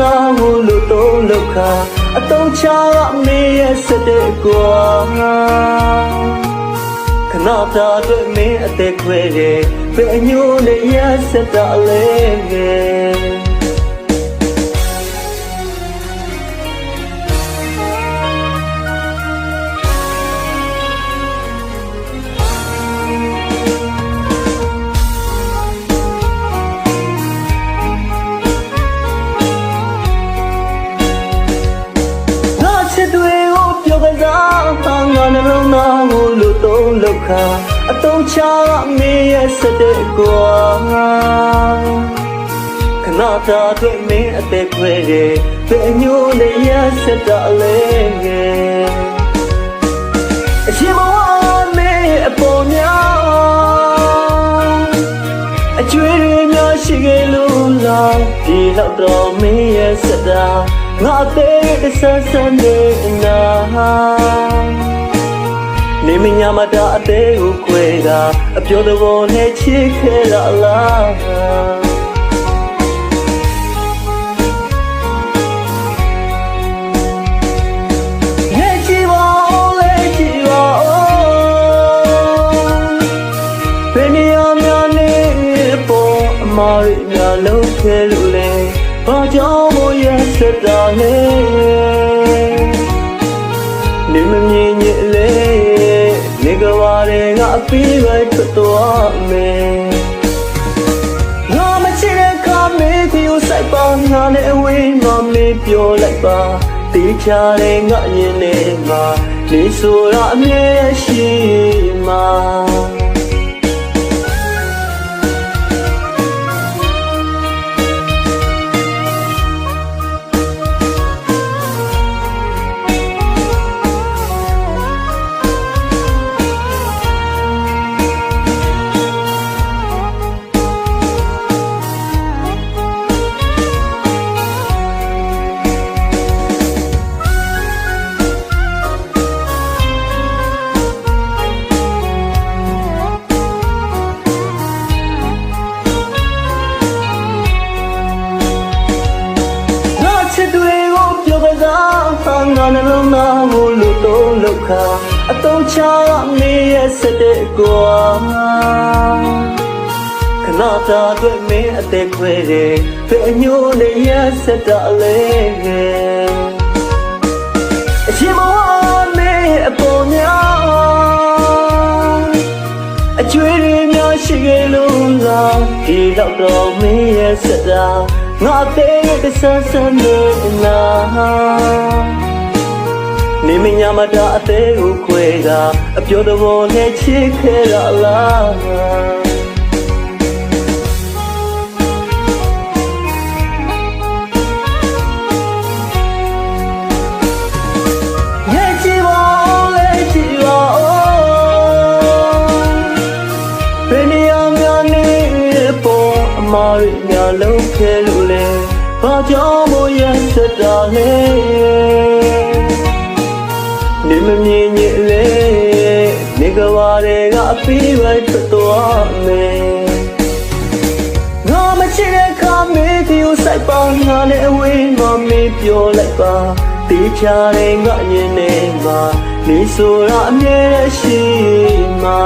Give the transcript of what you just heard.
နာကိုလို့တော့လောက်ခါအတုံးချကမေးရစတဲ့ကွာခဏသာတွေ့မင်းအသက်ခွဲတယ်ဘယ်ညို့နဲ့ရစတာလဲငယ် ခါအတုံးချမင်းရဲ့စတဲ့ကွာခဏတာအတွက်မင်းအသက်ခွဲတယ်ဘယ်ညိုနဲ့ရစတာလဲငယ်အရှင်မဝမင်းအပေါ်များအကျွေးတွေများရှိခဲ့လို့လားဒီလောက်တော့မင်းရဲ့စတာငါသေးတဲ့ဆန်းဆန်းနေနာနေ မညာမတာအသေးကိုခွဲတာအပြောတဘောနဲ့ချစ်ခဲ့တာလားရဲ့ချီပါဦးလေချီပါဦးဘယ်နေရာများနေပေါ်အမားရများလုံးခဲလို့လေဘာကြောင့်မို့ရဲ့စတာလဲ အပီးပဲထွက်သွားမယ်ငါမချစ်တဲ့ခါမေးဒီကိုစိုက်ပါငါနဲ့အဝေးငါမေးပြောလိုက်ပါတေးချတဲ့ငါရင်ထဲမှာနေဆိုတာအမြဲရှိမှာ စားဟာငါနှလုံးသားကိုလူသုံးလောက်ခါအတုံးချမေးရဲ့စတဲ့ကွာခဏတာအတွက်မင်းအသက်ခွဲတယ်ဘယ်ညိုနဲ့ရစတာလဲငယ်အရှင်မဝမေးအပေါ်များအကျွေးတွေများရှိခဲ့လို့လားဒီတော့တော့မင်းရဲ့စတာ ငါသေးတဲ့ဆန်းဆန်းနေနာနေမညာမတာအသေးကိုခွဲတာအပြောတဘောနဲ့ချစ်ခဲ့တာလားရဲ့ချီပါလေချီပါဘယ်နေရာများနေပေါ်အမားရများလုံးခဲလို့လဲ ဘာကြောင့်မို့ရစတာလဲနေမမြင်ညစ်လေနေကဘာတွေကအပီးပဲထွက်သွားမယ်ငါမချစ်တဲ့ခါမေးဒီကိုစိုက်ပါငါနဲ့အဝေးမမေးပြောလိုက်ပါတေးချတဲ့ငါညင်နေမှာနေဆိုတာအမြဲရှိမှာ